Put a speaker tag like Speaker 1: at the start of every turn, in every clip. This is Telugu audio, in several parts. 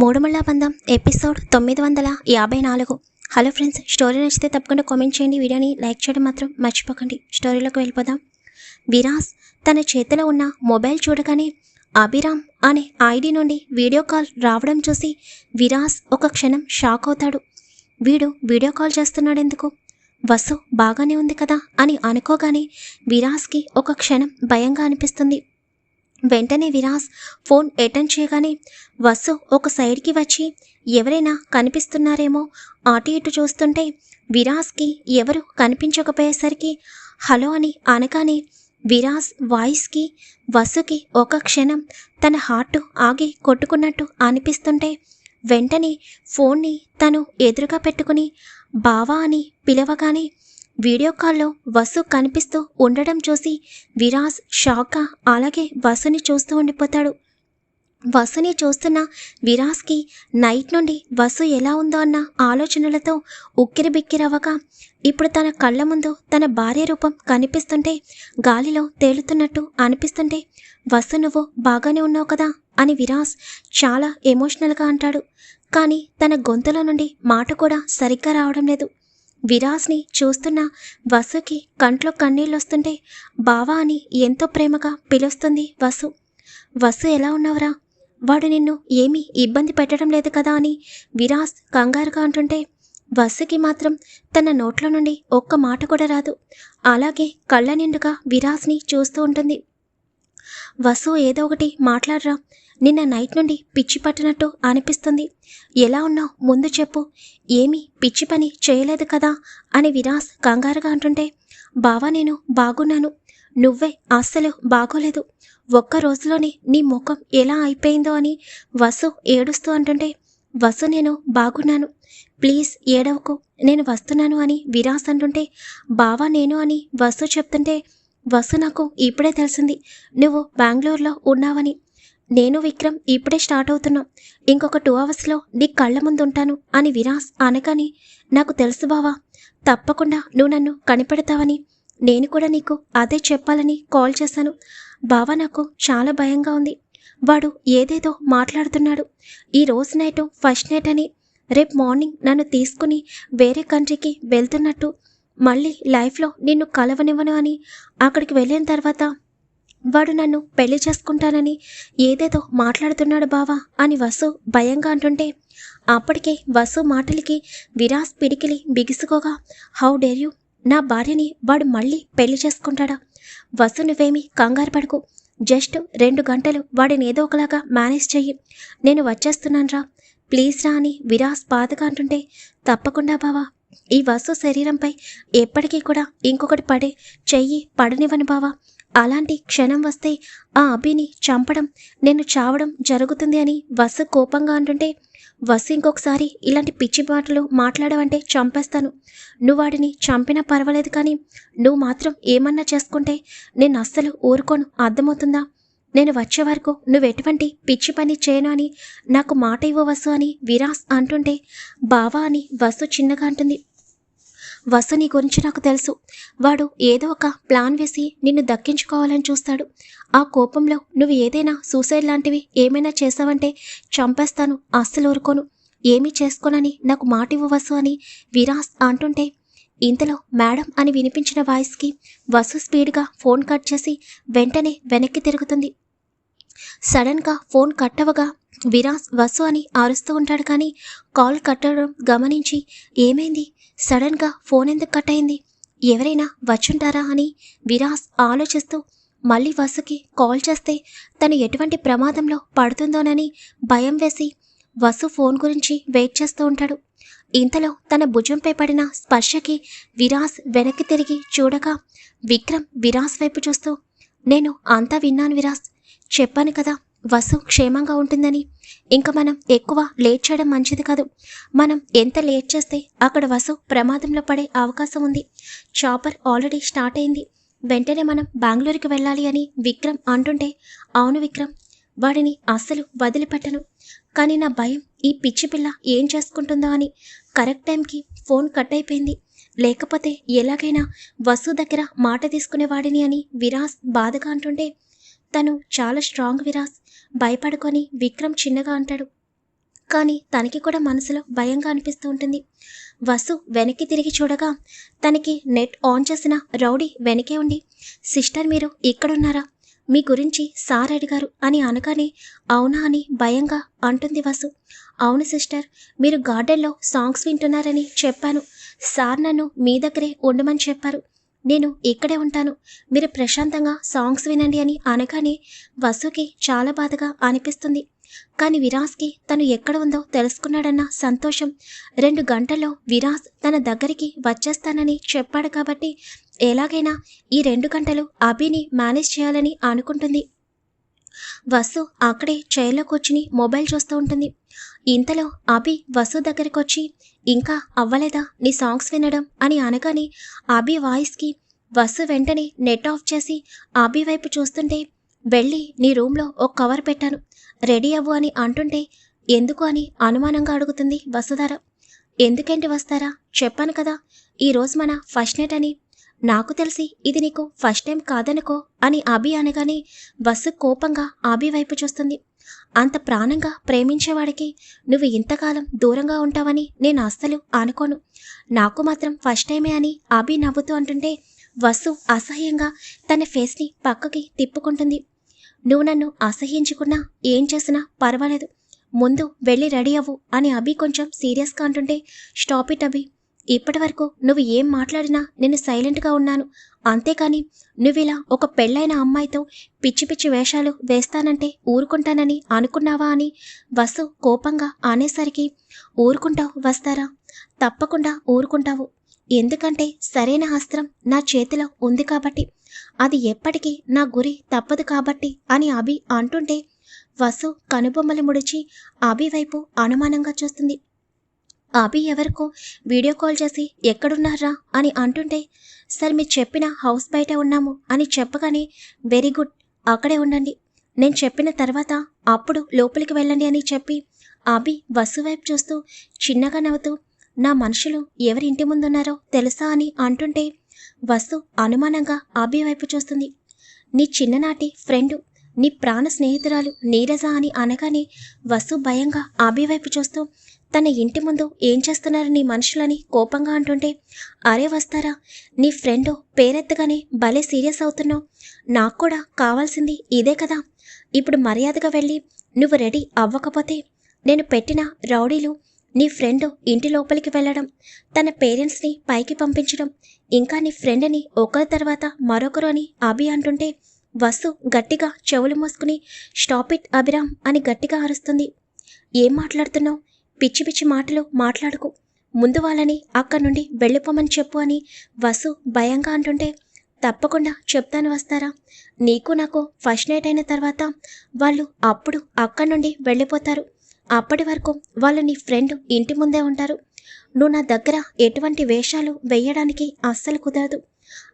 Speaker 1: మూడుమల్లా బంధం ఎపిసోడ్ తొమ్మిది వందల యాభై నాలుగు. హలో ఫ్రెండ్స్ స్టోరీ నచ్చితే తప్పకుండా కామెంట్ చేయండి. వీడియోని లైక్ చేయడం మాత్రం మర్చిపోకండి. స్టోరీలోకి వెళ్ళిపోదాం. విరాస్ తన చేతిలో ఉన్న మొబైల్ చూడగానే అభిరామ్ అనే ఐడి నుండి వీడియో కాల్ రావడం చూసి విరాస్ ఒక క్షణం షాక్ అవుతాడు. వీడు వీడియో కాల్ చేస్తున్నాడు ఎందుకు వసు బాగానే ఉంది కదా అని అనుకోగానే విరాస్కి ఒక క్షణం భయంగా అనిపిస్తుంది. వెంటనే విరాస్ ఫోన్ అటెండ్ చేయగానే వసు ఒక సైడ్కి వచ్చి ఎవరైనా కనిపిస్తున్నారేమో అటు ఇటు చూస్తుంటే విరాస్కి ఎవరు కనిపించకపోయేసరికి హలో అని అనగానే విరాస్ వాయిస్కి వసుకి ఒక క్షణం తన హార్ట్ ఆగి కొట్టుకున్నట్టు అనిపిస్తుంటే వెంటనే ఫోన్ని తను ఎదురుగా పెట్టుకుని బావా అని పిలవగానే వీడియో కాల్లో వసు కనిపిస్తూ ఉండడం చూసి విరాజ్ షాక్గా అలాగే వసుని చూస్తూ ఉండిపోతాడు. వసుని చూస్తున్న విరాస్కి నైట్ నుండి వసు ఎలా ఉందో అన్న ఆలోచనలతో ఉక్కిరిబిక్కిరవ్వక ఇప్పుడు తన కళ్ళ ముందు తన భార్య రూపం కనిపిస్తుంటే గాలిలో తేలుతున్నట్టు అనిపిస్తుంటే వసు నువ్వు బాగానే ఉన్నావు కదా అని విరాస్ చాలా ఎమోషనల్గా అంటాడు. కానీ తన గొంతులో నుండి మాట కూడా సరిగ్గా రావడం లేదు. విరాస్ని చూస్తున్న వసుకి కంట్లో కన్నీళ్ళు వస్తుంటే బావా అని ఎంతో ప్రేమగా పిలుస్తుంది వసు. వసు ఎలా ఉన్నావురా? వాడు నిన్ను ఏమీ ఇబ్బంది పెట్టడం లేదు కదా అని విరాస్ కంగారుగా అంటుంటే వసుకి మాత్రం తన నోట్లో నుండి ఒక్క మాట కూడా రాదు. అలాగే కళ్ళ నిండుగా విరాస్ని చూస్తూ ఉంటుంది. వసు ఏదో ఒకటి మాట్లాడరా. నిన్న నైట్ నుండి పిచ్చి పట్టినట్టు అనిపిస్తుంది. ఎలా ఉన్నావు? ముందు చెప్పు. ఏమీ పిచ్చి పని చేయలేదు కదా? అని విరాస్ కంగారుగా అంటుంటే బావా నేను బాగున్నాను. నువ్వే అస్సలు బాగోలేదు. ఒక్క రోజులోనే నీ ముఖం ఎలా అయిపోయిందో అని వసు ఏడుస్తూ అంటుంటే వసు నేను బాగున్నాను. ప్లీజ్ ఏడవకు. నేను వస్తున్నాను అని విరాస్ అంటుంటే బావా నేను అని వసు చెప్తుంటే వసు నాకు ఇప్పుడే తెలిసింది. నువ్వు బెంగళూరులో ఉన్నావని. నేను విక్రమ్ ఇప్పుడే స్టార్ట్ అవుతున్నాం. ఇంకొక టూ అవర్స్లో నీ కళ్ళ ముందు ఉంటాను అని విరాస్ అనగాని నాకు తెలుసు బావా తప్పకుండా నువ్వు నన్ను కనిపెడతావని. నేను కూడా నీకు అదే చెప్పాలని కాల్ చేశాను. బావా నాకు చాలా భయంగా ఉంది. వాడు ఏదేదో మాట్లాడుతున్నాడు. ఈ రోజు నైట్ ఫస్ట్ నైట్ అని. రేపు మార్నింగ్ నన్ను తీసుకుని వేరే కంట్రీకి వెళ్తున్నట్టు. మళ్ళీ లైఫ్లో నిన్ను కలవనివ్వను అని. అక్కడికి వెళ్ళిన తర్వాత వాడు నన్ను పెళ్ళి చేసుకుంటానని ఏదేదో మాట్లాడుతున్నాడు బావా అని వసు భయంగా అంటుంటే అప్పటికే వసు మాటలకి విరాస్ పిడికిలి బిగుసుకోగా హౌ డేర్ యూ? నా భార్యని వాడు మళ్ళీ పెళ్ళి చేసుకుంటాడా? వసు నువ్వేమి కంగారు పడకు. జస్ట్ రెండు గంటలు వాడిని ఏదో ఒకలాగా మేనేజ్ చెయ్యి. నేను వచ్చేస్తున్నాను రా ప్లీజ్ రా అని విరాస్ బాధగా అంటుంటే తప్పకుండా బావా. ఈ వసు శరీరంపై ఎప్పటికీ కూడా ఇంకొకటి పడే చెయ్యి పడనివ్వను బావా. అలాంటి క్షణం వస్తే ఆ అభిని చంపడం నేను చావడం జరుగుతుంది అని వసు కోపంగా అంటుంటే వసు ఇంకొకసారి ఇలాంటి పిచ్చి మాటలు మాట్లాడవంటే చంపేస్తాను. నువ్వు వాడిని చంపినా పర్వాలేదు కానీ నువ్వు మాత్రం ఏమన్నా చేసుకుంటే నేను అస్సలు ఊరుకోను. అర్థమవుతుందా? నేను వచ్చే వరకు నువ్వు ఎటువంటి పిచ్చి పని చేయను అని నాకు మాట ఇవ్వవసు అని విరాస్ అంటుంటే బావా అని వసు చిన్నగా అంటుంది. వసు నీ గురించి నాకు తెలుసు. వాడు ఏదో ఒక ప్లాన్ వేసి నిన్ను దక్కించుకోవాలని చూస్తాడు. ఆ కోపంలో నువ్వు ఏదైనా సూసైడ్ లాంటివి ఏమైనా చేసావంటే చంపేస్తాను అస్సలు ఊరుకోను. ఏమీ చేసుకోనని నాకు మాట ఇవ్వవసు అని విరాస్ అంటుంటే ఇంతలో మేడం అని వినిపించిన వాయిస్కి వసు స్పీడ్గా ఫోన్ కట్ చేసి వెంటనే వెనక్కి తిరుగుతుంది. సడన్గా ఫోన్ కట్ అవ్వగా విరాస్ వసు అని ఆరుస్తూ ఉంటాడు కానీ కాల్ కట్టడం గమనించి ఏమైంది? సడన్గా ఫోన్ ఎందుకు కట్ అయింది? ఎవరైనా వచ్చుంటారా అని విరాస్ ఆలోచిస్తూ మళ్ళీ వసుకి కాల్ చేస్తే తను ఎటువంటి ప్రమాదంలో పడుతుందోనని భయం వేసి వసు ఫోన్ గురించి వెయిట్ చేస్తూ ఉంటాడు. ఇంతలో తన భుజంపై పడిన స్పర్శకి విరాస్ వెనక్కి తిరిగి చూడగా విక్రమ్ విరాస్ వైపు చూస్తూ నేను అంతా విన్నాను విరాస్. చెప్పాను కదా వసు క్షేమంగా ఉంటుందని. ఇంకా మనం ఎక్కువ లేట్ చేయడం మంచిది కాదు. మనం ఎంత లేట్ చేస్తే అక్కడ వసు ప్రమాదంలో పడే అవకాశం ఉంది. చాపర్ ఆల్రెడీ స్టార్ట్ అయింది. వెంటనే మనం బెంగళూరుకి వెళ్ళాలి అని విక్రమ్ అంటుంటే అవును విక్రమ్ వాడిని అస్సలు వదిలిపెట్టను. కానీ నా భయం ఈ పిచ్చి పిల్ల ఏం చేసుకుంటుందో అని కరెక్ట్ టైంకి ఫోన్ కట్ అయిపోయింది. లేకపోతే ఎలాగైనా వసు దగ్గర మాట తీసుకునేవాడిని అని విరాస్ బాధగా అంటుంటే తను చాలా స్ట్రాంగ్ విరాస్. భయపడుకొని విక్రమ్ చిన్నగా అంటాడు. కానీ తనకి కూడా మనసులో భయంగా అనిపిస్తూ ఉంటుంది. వసు వెనక్కి తిరిగి చూడగా తనకి నెట్ ఆన్ చేసిన రౌడీ వెనకే ఉండి సిస్టర్ మీరు ఇక్కడున్నారా? మీ గురించి సార్ అడిగారు అని అనగానే అవునా అని భయంగా అంటుంది వసు. అవును సిస్టర్ మీరు గార్డెన్లో సాంగ్స్ వింటున్నారని చెప్పాను. సార్ నన్ను మీ దగ్గరే ఉండమని చెప్పారు. నేను ఇక్కడే ఉంటాను. మీరు ప్రశాంతంగా సాంగ్స్ వినండి అని అనగానే వసుకి చాలా బాధగా అనిపిస్తుంది. కానీ విరాస్కి తను ఎక్కడ ఉందో తెలుసుకున్నాడన్న సంతోషం. రెండు గంటల్లో విరాస్ తన దగ్గరికి వచ్చేస్తానని చెప్పాడు కాబట్టి ఎలాగైనా ఈ రెండు గంటలు అభిని మేనేజ్ చేయాలని అనుకుంటుంది. వసు అక్కడే చైర్లో కూర్చుని మొబైల్ చూస్తూ ఉంటుంది. ఇంతలో అభి వసు దగ్గరికి వచ్చి ఇంకా అవ్వలేదా నీ సాంగ్స్ వినడం? అని అనగానే అభి వాయిస్కి వసు వెంటనే నెట్ ఆఫ్ చేసి అభి వైపు చూస్తుంటే వెళ్ళి నీ రూమ్లో ఒక కవర్ పెట్టాను. రెడీ అవ్వు అని అంటుంటే ఎందుకు? అని అనుమానంగా అడుగుతుంది వసుధార. ఎందుకేంటి వస్తారా? చెప్పాను కదా ఈరోజు మన ఫస్ట్ నైట్ అని. నాకు తెలిసి ఇది నీకు ఫస్ట్ టైం కాదనుకో అని అభి అనగానే వసు కోపంగా అభి వైపు చూస్తుంది. అంత ప్రాణంగా ప్రేమించేవాడికి నువ్వు ఇంతకాలం దూరంగా ఉంటావని నేను అస్సలు అనుకోను నాకు మాత్రం ఫస్ట్ టైమే అని అభి నవ్వుతూ అంటుంటే వసు అసహ్యంగా తన ఫేస్ని పక్కకి తిప్పుకుంటుంది. నువ్వు నన్ను అసహ్యించుకున్నా ఏం చేసినా పర్వాలేదు. ముందు వెళ్ళి రెడీ అవ్వు అని అభి కొంచెం సీరియస్గా అంటుంటే స్టాప్ ఇట్ అభి. ఇప్పటి వరకు నువ్వు ఏం మాట్లాడినా నేను సైలెంట్గా ఉన్నాను. అంతేకాని నువ్విలా ఒక పెళ్ళైన అమ్మాయితో పిచ్చి పిచ్చి వేషాలు వేస్తానంటే ఊరుకుంటానని అనుకున్నావా అని వసు కోపంగా అనేసరికి ఊరుకుంటావు వస్తారా? తప్పకుండా ఊరుకుంటావు. ఎందుకంటే సరైన అస్త్రం నా చేతిలో ఉంది కాబట్టి అది ఎప్పటికీ నా గురి తప్పదు కాబట్టి అని అభి అంటుంటే వసు కనుబొమ్మలు ముడిచి అభి వైపు అనుమానంగా చూస్తుంది. అభి ఎవరికో వీడియో కాల్ చేసి ఎక్కడున్నారా అని అంటుంటే సార్ మీరు చెప్పిన హౌస్ బయట ఉన్నాము అని చెప్పగానే వెరీ గుడ్ అక్కడే ఉండండి. నేను చెప్పిన తర్వాత అప్పుడు లోపలికి వెళ్ళండి అని చెప్పి అభి బస్సు వైపు చూస్తూ చిన్నగా నవ్వుతూ నా మనుషులు ఎవరి ఇంటి ముందున్నారో తెలుసా అని అంటుంటే వసు అనుమానంగా అభి వైపు చూస్తుంది. నీ చిన్ననాటి ఫ్రెండు నీ ప్రాణ స్నేహితురాలు నీరజ అని అనగానే వసు భయంగా అభి వైపు చూస్తూ తన ఇంటి ముందు ఏం చేస్తున్నారు నీ మనుషులని కోపంగా అంటుంటే అరే వస్తారా నీ ఫ్రెండ్ పేరెత్తగానే భలే సీరియస్ అవుతున్నావు. నాకు కూడా కావాల్సింది ఇదే కదా. ఇప్పుడు మర్యాదగా వెళ్ళి నువ్వు రెడీ అవ్వకపోతే నేను పెట్టిన రౌడీలు నీ ఫ్రెండ్ ఇంటి లోపలికి వెళ్ళడం తన పేరెంట్స్ని పైకి పంపించడం ఇంకా నీ ఫ్రెండ్ని ఒకరి తర్వాత మరొకరు అని అభి అంటుంటే వసు గట్టిగా చెవులు మూసుకుని స్టాప్ ఇట్ అభిరామ్ అని గట్టిగా అరుస్తుంది. ఏం మాట్లాడుతున్నావు? పిచ్చి పిచ్చి మాటలు మాట్లాడుకు. ముందు వాళ్ళని అక్కడి నుండి వెళ్ళిపోమని చెప్పు అని వసు భయంగా అంటుంటే తప్పకుండా చెప్తాను వస్తారా? నీకు నాకు ఫస్ట్ నైట్ అయిన తర్వాత వాళ్ళు అప్పుడు అక్కడి నుండి వెళ్ళిపోతారు. అప్పటి వరకు వాళ్ళు నీ ఫ్రెండ్ ఇంటి ముందే ఉంటారు. నువ్వు నా దగ్గర ఎటువంటి వేషాలు వేయడానికి అస్సలు కుదరదు.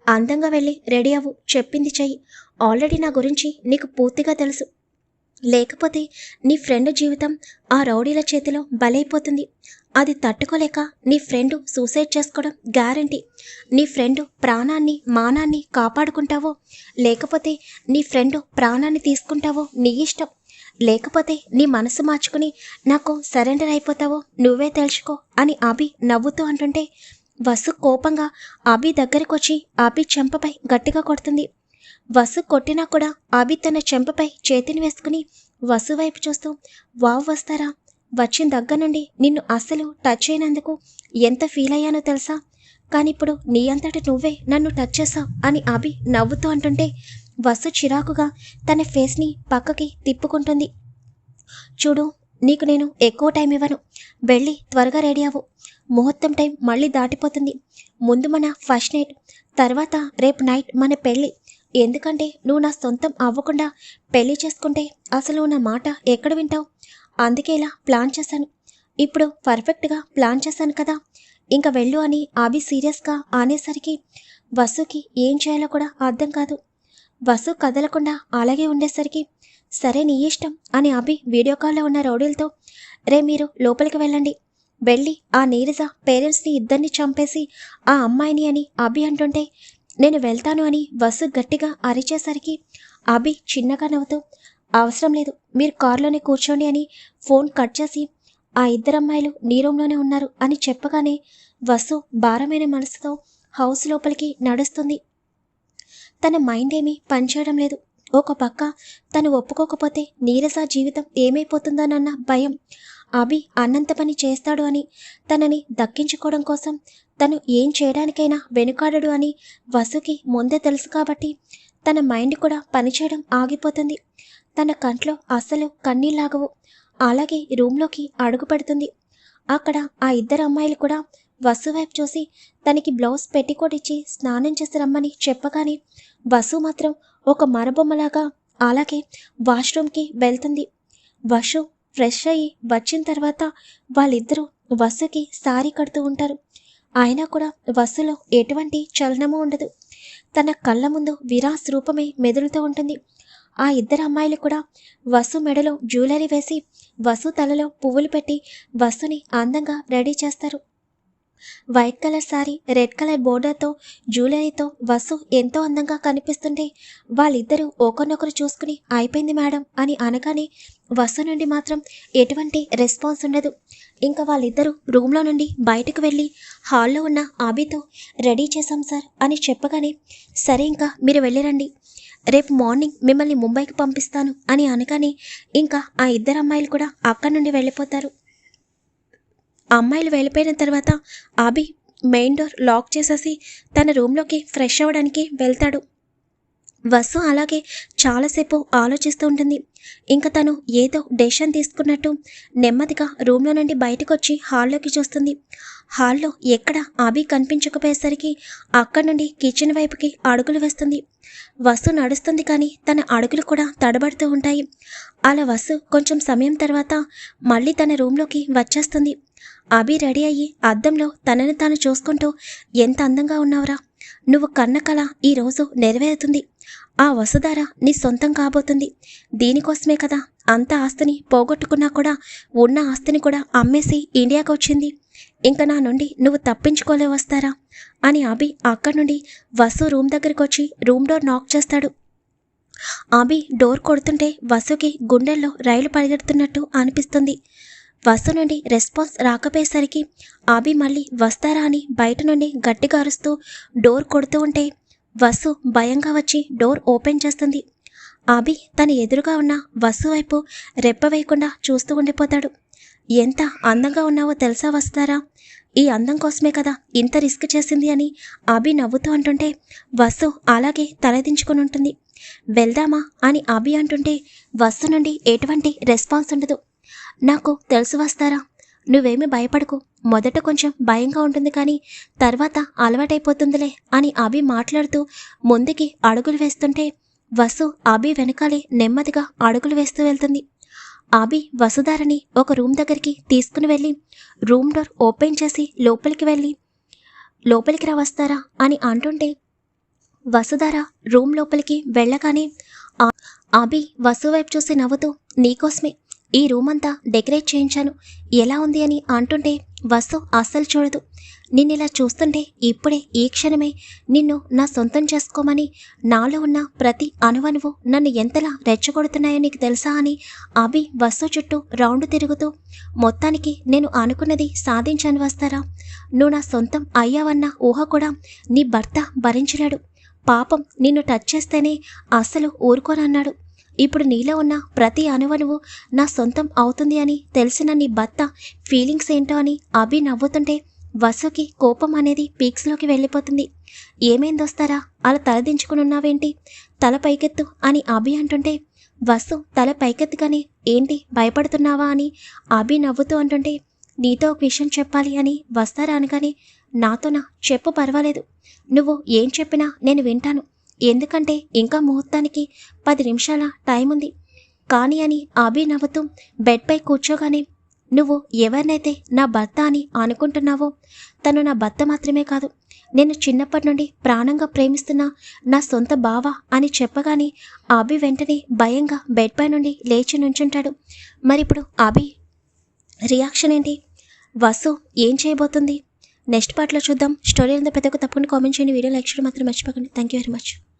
Speaker 1: అందంగా వెళ్ళి రెడీ అవ్వు చెప్పింది చెయ్యి. ఆల్రెడీ నా గురించి నీకు పూర్తిగా తెలుసు. లేకపోతే నీ ఫ్రెండ్ జీవితం ఆ రౌడీల చేతిలో బలైపోతుంది. అది తట్టుకోలేక నీ ఫ్రెండ్ సూసైడ్ చేసుకోవడం గ్యారంటీ. నీ ఫ్రెండ్ ప్రాణాన్ని మానాన్ని కాపాడుకుంటావో? లేకపోతే నీ ఫ్రెండ్ ప్రాణాన్ని తీసుకుంటావో నీ ఇష్టం? లేకపోతే నీ మనసు మార్చుకుని నాకు సరెండర్ అయిపోతావో నువ్వే తెలుసుకో అని అభి నవ్వుతూ అంటుంటే వసు కోపంగా అభి దగ్గరకొచ్చి అభి చెంపపై గట్టిగా కొడుతుంది. వసు కొట్టినా కూడా అభి తన చెంపపై చేతిని వేసుకుని వసు వైపు చూస్తూ వావ్ వస్తారా? వచ్చిన దగ్గర నుండి నిన్ను అస్సలు టచ్ అయినందుకు ఎంత ఫీల్ అయ్యానో తెలుసా? కానీ ఇప్పుడు నీ అంతటి నువ్వే నన్ను టచ్ చేసావు అని అభి నవ్వుతూ అంటుంటే వసు చిరాకుగా తన ఫేస్ని పక్కకి తిప్పుకుంటుంది. చూడు నీకు నేను ఎక్కువ టైం ఇవ్వను. వెళ్ళి త్వరగా రెడీ అవ్వు. ముహూర్తం టైం మళ్ళీ దాటిపోతుంది. ముందు మన ఫస్ట్ నైట్ తర్వాత రేపు నైట్ మన పెళ్ళి. ఎందుకంటే నువ్వు నా సొంతం అవ్వకుండా పెళ్ళి చేసుకుంటే అసలు నా మాట ఎక్కడ వింటావు? అందుకే ఇలా ప్లాన్ చేశాను. ఇప్పుడు పర్ఫెక్ట్గా ప్లాన్ చేశాను కదా. ఇంకా వెళ్ళు అని అభి సీరియస్గా అనేసరికి వసుకి ఏం చేయాలో కూడా అర్థం కాదు. వసు కదలకుండా అలాగే ఉండేసరికి సరే నీ ఇష్టం అని అభి వీడియో కాల్లో ఉన్న రౌడీలతో రే మీరు లోపలికి వెళ్ళండి. వెళ్ళి ఆ నీరజ పేరెంట్స్ని ఇద్దరిని చంపేసి ఆ అమ్మాయిని అని అభి అంటుంటే నేను వెళ్తాను అని వసు గట్టిగా అరిచేసరికి అభి చిన్నగా నవ్వుతూ అవసరం లేదు మీరు కారులోనే కూర్చోండి అని ఫోన్ కట్ చేసి ఆ ఇద్దరు అమ్మాయిలు నీ రూమ్లోనే ఉన్నారు అని చెప్పగానే వసు భారమైన మనసుతో హౌస్ లోపలికి నడుస్తుంది. తన మైండ్ ఏమీ పనిచేయడం లేదు. ఒక పక్క తను ఒప్పుకోకపోతే నీరస జీవితం ఏమైపోతుందోనన్న భయం అభి అన్నంత పని చేస్తాడు అని తనని దక్కించుకోవడం కోసం తను ఏం చేయడానికైనా వెనుకాడడు అని వసుకి ముందే తెలుసు కాబట్టి తన మైండ్ కూడా పనిచేయడం ఆగిపోతుంది. తన కంట్లో అస్సలు కన్నీళ్ళాగవు అలాగే రూమ్లోకి అడుగు పెడుతుంది. అక్కడ ఆ ఇద్దరు అమ్మాయిలు కూడా వసు వైపు చూసి తనకి బ్లౌజ్ పెట్టికోట్ ఇచ్చి స్నానం చేసి రమ్మని చెప్పగానే వసు మాత్రం ఒక మరబొమ్మలాగా అలాగే వాష్రూమ్కి వెళ్తుంది. వసు ఫ్రెష్ అయ్యి వచ్చిన తర్వాత వాళ్ళిద్దరూ వసుకి సారీ కడుతూ ఉంటారు. అయినా కూడా వసులో ఎటువంటి చలనము ఉండదు. తన కళ్ళ ముందు విరాస్ రూపమే మెదులుతూ ఉంటుంది. ఆ ఇద్దరు అమ్మాయిలు కూడా వసు మెడలో జ్యువెలరీ వేసి వసు తలలో పువ్వులు పెట్టి వసుని అందంగా రెడీ చేస్తారు. White colour sari red colour బోర్డర్తో జ్యువెలరీతో వసు ఎంతో అందంగా కనిపిస్తుంటే వాళ్ళిద్దరూ ఒకరినొకరు చూసుకుని అయిపోయింది మేడం అని అనగానే వసు నుండి మాత్రం ఎటువంటి రెస్పాన్స్ ఉండదు. ఇంకా వాళ్ళిద్దరూ రూమ్లో నుండి బయటకు వెళ్ళి హాల్లో ఉన్న ఆబితో రెడీ చేశాం సార్ అని చెప్పగానే సరే ఇంకా మీరు వెళ్ళిరండి. రేపు మార్నింగ్ మిమ్మల్ని ముంబైకి పంపిస్తాను అని అనగానే ఇంకా ఆ ఇద్దరు అమ్మాయిలు కూడా అక్కడి నుండి వెళ్ళిపోతారు. అమ్మాయిలు వెళ్ళిపోయిన తర్వాత అభి మెయిన్ డోర్ లాక్ చేసేసి తన రూమ్లోకి ఫ్రెష్ అవ్వడానికి వెళ్తాడు. వసు అలాగే చాలాసేపు ఆలోచిస్తూ ఉంటుంది. ఇంకా తను ఏదో డెసిషన్ తీసుకున్నట్టు నెమ్మదిగా రూమ్లో నుండి బయటకు వచ్చి హాల్లోకి చూస్తుంది. హాల్లో ఎక్కడ అభి కనిపించకపోయేసరికి అక్కడి నుండి కిచెన్ వైపుకి అడుగులు వేస్తుంది. వసు నడుస్తుంది కానీ తన అడుగులు కూడా తడబడుతూ ఉంటాయి. అలా వసు కొంచెం సమయం తర్వాత మళ్ళీ తన రూమ్లోకి వచ్చేస్తుంది. అభి రెడీ అయ్యి అద్దంలో తనని తాను చూసుకుంటూ ఎంత అందంగా ఉన్నావురా. నువ్వు కన్న కళ ఈరోజు నెరవేరుతుంది. ఆ వసుధార నీ సొంతం కాబోతుంది. దీనికోసమే కదా అంత ఆస్తిని పోగొట్టుకున్నా కూడా ఉన్న ఆస్తిని కూడా అమ్మేసి ఇండియాకు వచ్చింది ఇంకా నా నుండి నువ్వు తప్పించుకోలే వస్తారా? అని అభి అక్కడి నుండి వసు రూమ్ దగ్గరికి వచ్చి రూమ్ డోర్ నాక్ చేస్తాడు. అభి డోర్ కొడుతుంటే వసుకి గుండెల్లో రైలు పరిగెడుతున్నట్టు అనిపిస్తుంది. వసు నుండి రెస్పాన్స్ రాకపోయేసరికి ఆబి మళ్ళీ వస్తారా అని బయట నుండి గట్టిగా అరుస్తూ డోర్ కొడుతూ ఉంటే వసు భయంగా వచ్చి డోర్ ఓపెన్ చేస్తుంది. ఆబి తన ఎదురుగా ఉన్న వసు వైపు రెప్ప వేయకుండా చూస్తూ ఉండిపోతాడు. ఎంత అందంగా ఉన్నావో తెలుసా వస్తారా? ఈ అందం కోసమే కదా ఇంత రిస్క్ చేసింది అని అభి నవ్వుతూ అంటుంటే వసు అలాగే తలదించుకుని ఉంటుంది. వెళ్దామా అని అభి అంటుంటే వసు నుండి ఎటువంటి రెస్పాన్స్ ఉండదు. నాకు తెలుసు వస్తారా? నువ్వేమీ భయపడకు. మొదట కొంచెం భయంగా ఉంటుంది కానీ తర్వాత అలవాటైపోతుందిలే అని అభి మాట్లాడుతూ ముందుకి అడుగులు వేస్తుంటే వసు అభి వెనకాలే నెమ్మదిగా అడుగులు వేస్తూ వెళ్తుంది. అభి వసుధారని ఒక రూమ్ దగ్గరికి తీసుకుని వెళ్ళి రూమ్ డోర్ ఓపెన్ చేసి లోపలికి వెళ్ళి లోపలికి రా వస్తారా? అని అంటుంటే వసుధార రూమ్ లోపలికి వెళ్ళగానే అభి వసు వైపు చూసి నవ్వుతూ నీకోసమే ఈ రూమ్ అంతా డెకరేట్ చేయించాను. ఎలా ఉంది అని అంటుంటే వసు అస్సలు చూడదు. నిన్నిలా చూస్తుంటే ఇప్పుడే ఈ క్షణమే నిన్ను నా సొంతం చేసుకోమని నాలో ఉన్న ప్రతి అణువణువు నన్ను ఎంతలా రెచ్చగొడుతున్నాయో నీకు తెలుసా అని అభి వసు చుట్టూ రౌండ్ తిరుగుతూ మొత్తానికి నేను అనుకున్నది సాధించాను వస్తారా? నువ్వు నా సొంతం అయ్యావన్న ఊహ కూడా నీ భర్త భరించలేడు. పాపం నిన్ను టచ్ చేస్తేనే అస్సలు ఊరుకోనన్నాడు. ఇప్పుడు నీలో ఉన్న ప్రతి అణువణువు నా సొంతం అవుతుంది అని తెలిసిన నీ భర్త ఫీలింగ్స్ ఏంటో అని అభి నవ్వుతుంటే వసుకి కోపం అనేది పీక్స్లోకి వెళ్ళిపోతుంది. ఏమైందొస్తారా అలా తలదించుకుని ఉన్నావేంటి? తల పైకెత్తు అని అభి అంటుంటే వసు తల పైకెత్తుగానే ఏంటి భయపడుతున్నావా అని అభి నవ్వుతూ అంటుంటే నీతో ఒక విషయం చెప్పాలి అని వస్తారా అనగానే నాతోనా? చెప్పు పర్వాలేదు. నువ్వు ఏం చెప్పినా నేను వింటాను. ఎందుకంటే ఇంకా ముహూర్తానికి పది నిమిషాల టైం ఉంది. కానీ అని ఆబీ నవ్వుతూ బెడ్పై కూర్చోగానే నువ్వు ఎవరినైతే నా భర్త అని అనుకుంటున్నావో తను నా భర్త మాత్రమే కాదు. నేను చిన్నప్పటి నుండి ప్రాణంగా ప్రేమిస్తున్న నా సొంత బావ అని చెప్పగానే ఆబి వెంటనే భయంగా బెడ్పై నుండి లేచి నుంచుంటాడు. మరిప్పుడు ఆబి రియాక్షన్ ఏంటి? వసు ఏం చేయబోతుంది? నెక్స్ట్ పార్ట్లో చూద్దాం. స్టోరీ ఎంత పెద్దగా తప్పకుండా కామెంట్ చేయండి. వీడియో లైక్ చేయడం. మాత్రం మర్చిపోకండి. Thank you very much